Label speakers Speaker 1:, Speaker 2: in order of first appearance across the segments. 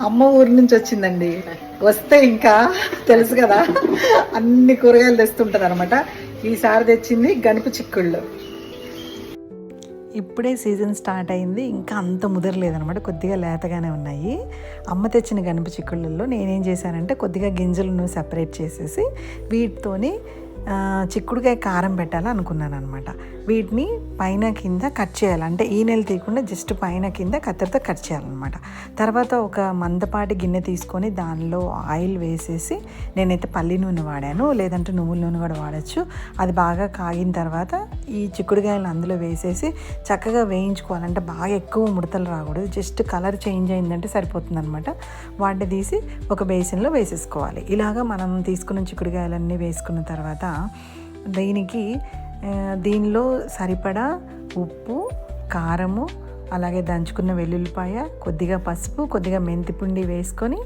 Speaker 1: అమ్మ ఊరి నుంచి వచ్చిందండి. వస్తే ఇంకా తెలుసు కదా అన్ని కూరగాయలు తెస్తుంటుంది అనమాట ఈసారి తెచ్చింది గణపు చిక్కుళ్ళు. ఇప్పుడే సీజన్ స్టార్ట్ అయింది ఇంకా అంత ముదరలేదనమాట కొద్దిగా లేతగానే ఉన్నాయి. అమ్మ తెచ్చిన గణప చిక్కుళ్ళల్లో నేనేం చేశానంటే కొద్దిగా గింజలను సెపరేట్ చేసేసి వీటితోని చిక్కుడుకాయ కారం పెట్టాలి అనుకున్నాను అనమాట వీటిని పైన కింద కట్ చేయాలి. అంటే ఈ నెల తీయకుండా జస్ట్ పైన కింద కత్తెరతో కట్ చేయాలన్నమాట. తర్వాత ఒక మందపాటి గిన్నె తీసుకొని దానిలో ఆయిల్ వేసేసి నేనైతే పల్లి నూనె వాడాను. లేదంటే నువ్వుల నూనె కూడా వాడచ్చు. అది బాగా కాగిన తర్వాత ఈ చిక్కుడుకాయలు అందులో వేసేసి చక్కగా వేయించుకోవాలంటే బాగా ఎక్కువ ముడతలు రాకూడదు. జస్ట్ కలర్ చేంజ్ అయిందంటే సరిపోతుంది అనమాట వాటిని తీసి ఒక బేసిన్లో వేసేసుకోవాలి. ఇలాగా మనం తీసుకున్న చిక్కుడుకాయలన్నీ వేసుకున్న తర్వాత దీనికి దీనిలో సరిపడా ఉప్పు కారము అలాగే దంచుకున్న వెల్లుల్లిపాయ కొద్దిగా పసుపు కొద్దిగా మెంతిపిండి వేసుకొని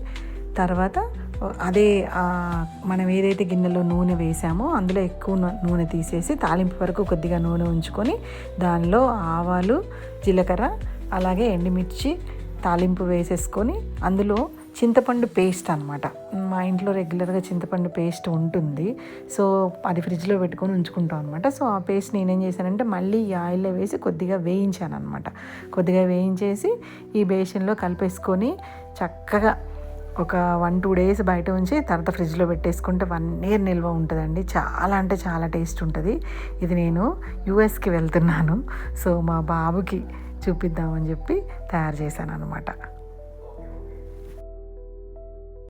Speaker 1: తర్వాత అదే మనం ఏదైతే గిన్నెలో నూనె వేసామో అందులో ఎక్కువ నూనె తీసేసి తాలింపు వరకు కొద్దిగా నూనె ఉంచుకొని దానిలో ఆవాలు జీలకర్ర అలాగే ఎండుమిర్చి తాలింపు వేసేసుకొని అందులో చింతపండు పేస్ట్ అనమాట మా ఇంట్లో రెగ్యులర్గా చింతపండు పేస్ట్ ఉంటుంది. సో అది ఫ్రిడ్జ్లో పెట్టుకొని ఉంచుకుంటాం అనమాట సో ఆ పేస్ట్ నేనేం చేశానంటే మళ్ళీ ఈ ఆయిల్లో వేసి కొద్దిగా వేయించాను అనమాట కొద్దిగా వేయించేసి ఈ బేషన్లో కలిపేసుకొని చక్కగా ఒక వన్ టూ డేస్ బయట ఉంచి తర్వాత ఫ్రిడ్జ్లో పెట్టేసుకుంటే వన్ ఇయర్ నిల్వ ఉంటుందండి. చాలా అంటే చాలా టేస్ట్ ఉంటుంది. ఇది నేను యూఎస్కి వెళ్తున్నాను. సో మా బాబుకి చూపిద్దామని చెప్పి తయారు చేశాను అనమాట